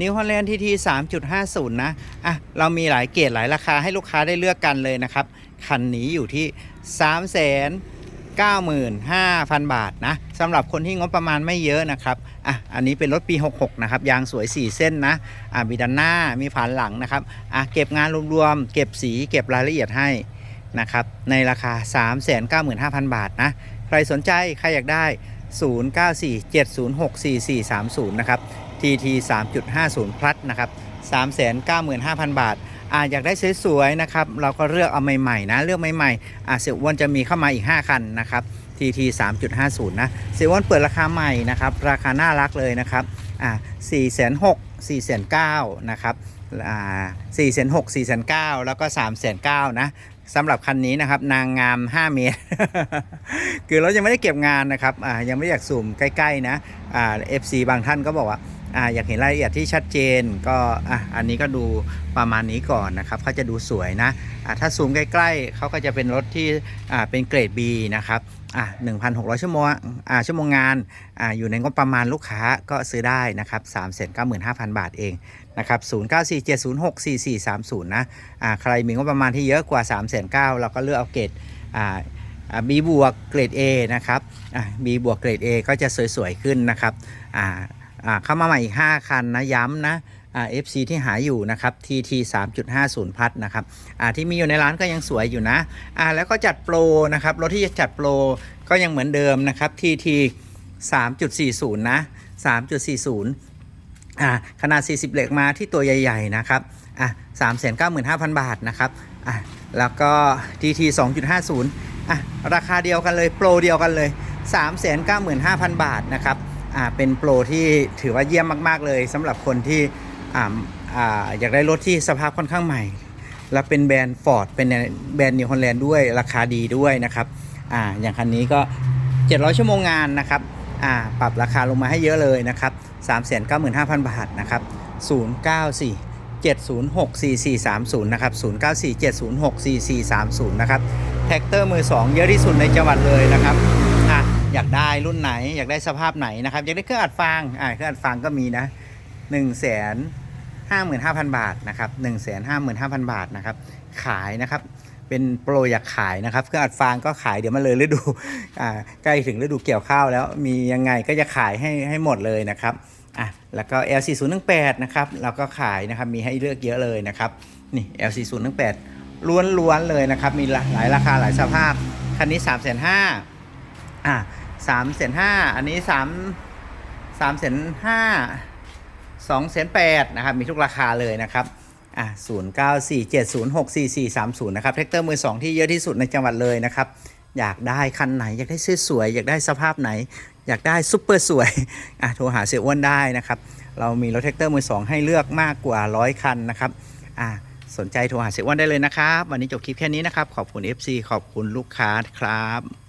นิวฮอลแลนด์ทีที3.50นะ อะ เรามีหลายเกรดหลายราคาให้ลูกค้าได้เลือกกันเลยนะครับ คันนี้อยู่ที่3 9 5 0 0 0บาทนะสำหรับคนที่งบประมาณไม่เยอะนะครับ อะ อันนี้เป็นรถปี 66 นะครับ ยางสวย 4 เส้นนะ อะมีด้านหน้า มีผานหลังนะครับ อะ เก็บงานรวมๆ เก็บสี เก็บรายละเอียดให้นะครับ ในราคา 395,000 บาทนะ ใครสนใจ ใครอยากได้ 0947064430 นะครับ TT 3.50พลัสนะครับ395,000 บาทอ่าอยากได้สวยๆนะครับ เราก็เลือกเอาใหม่ๆนะ เลือกใหม่ๆอ่าเสียอ้วนจะมีเข้ามาอีก 5 คันนะครับ TT 3.50 นะ เสียอ้วนเปิดราคาใหม่นะครับ ราคาน่ารักเลยนะครับอ่า4,600 4,900นะครับอ่า4,600 4,900แล้วก็ 3,900นะสำหรับคันนี้นะครับนางงาม 5 เมตร คือเรายังไม่ได้เก็บงานนะครับอ่ายังไม่อยากซูมใกล้ๆนะอ่า FC บางท่านก็บอกว่า อ่าอยากเห็นรายละเอียดที่ชัดเจนก็อะอันนี้ก็ดูประมาณนี้ก่อนนะครับเขาจะดูสวยนะอะถ้าซูมใกล้ๆเขาก็จะเป็นรถที่อ่าเป็นเกรด B นะครับอะ1,600 ชั่วโมงอ่าชั่วโมงงานอ่าอยู่ในงบประมาณลูกค้าก็ซื้อได้นะครับ395,000 บาทเองนะครับ0947064430 นะอ่าใครมีงบประมาณที่เยอะกว่า 3,900เราก็เลือกเอาเกรดอ่าอ่า B บวกเกรด A นะครับอ่า B บวกเกรด A ก็จะสวยๆขึ้นนะครับอ่า อ่าเข้ามาใหม่อีก 5 คันนะย้ำนะอ่า FC ที่หาอยู่นะครับ TT 3.50 พัดนะครับอ่าที่มีอยู่ในร้านก็ยังสวยอยู่นะอ่าแล้วก็จัดโปรนะครับรถที่จะจัดโปรก็ยังเหมือนเดิมนะครับ TT 3.40 นะ 3.40อ่าขนาด 40 เหล็กมาที่ตัวใหญ่ ๆ นะครับอะ395,000 บาทนะครับอะแล้วก็ TT 2.50อะราคาเดียวกันเลย โปรเดียวกันเลย 395,000 บาทนะครับ อ่าเป็นโปรที่ถือว่าเยี่ยมมาก ๆ เลยสำหรับคนที่อ่าอ่าอยากได้รถที่สภาพค่อนข้างใหม่ แล้วเป็นแบรนด์ฟอร์ดเป็นแบรนด์นิวฮอลแลนด์ด้วยราคาดีด้วยนะครับอ่าอย่างคันนี้ก็ 700 ชั่วโมงงานนะครับอ่าปรับราคาลงมาให้เยอะเลยนะครับ395,000 บาทนะครับ094 7064430 นะครับ 094 7064430 นะครับ แท็กเตอร์มือ 2 เยอะที่สุดในจังหวัดเลยนะครับ อยากได้รุ่นไหน อยากได้สภาพไหนนะครับอยากได้เครื่องอัดฟางอ่าเครื่องอัดฟางก็มีนะ1นึ่งแสนห้าหมื่นห้าพันบาทนะครับหนึ่งแสนห้าหมื่นห้าพันบาทนะครับขายนะครับเป็นโปรอยากขายนะครับเครื่องอัดฟางก็ขายเดี๋ยวมาเลยฤดูอ่าใกล้ถึงฤดูเกี่ยวข้าวแล้วมียังไงก็จะขายให้ให้หมดเลยนะครับอะแล้วก็ L4018 นะครับเราก็ขายนะครับมีให้เลือกเยอะเลยนะครับนี่ L4018 ล้วนๆเลยนะครับมีหลายราคาหลายสภาพคันนี้ 3 5 0 0 0อะ สามแสนห้าอันนี้สามสามแสนห้าสองแสนแปดนะครับ มีทุกราคาเลยนะครับอะศูนย์เก้าสี่เจ็ดศูนย์หกสี่สี่สามศูนย์นะครับแท็กเตอร์มือสองที่เยอะที่สุดในจังหวัดเลยนะครับ อยากได้คันไหน อยากได้สวยๆอยากได้สภาพไหน อยากได้ซุปเปอร์สวยอะโทรหาเสียอ้วนได้นะครับ เรามีรถแท็กเตอร์มือสองให้เลือกมากกว่าร้อยคันนะครับอะสนใจโทรหาเสียอ้วนได้เลยนะครับ วันนี้จบคลิปแค่นี้นะครับ ขอบคุณ FC ขอบคุณลูกค้าครับ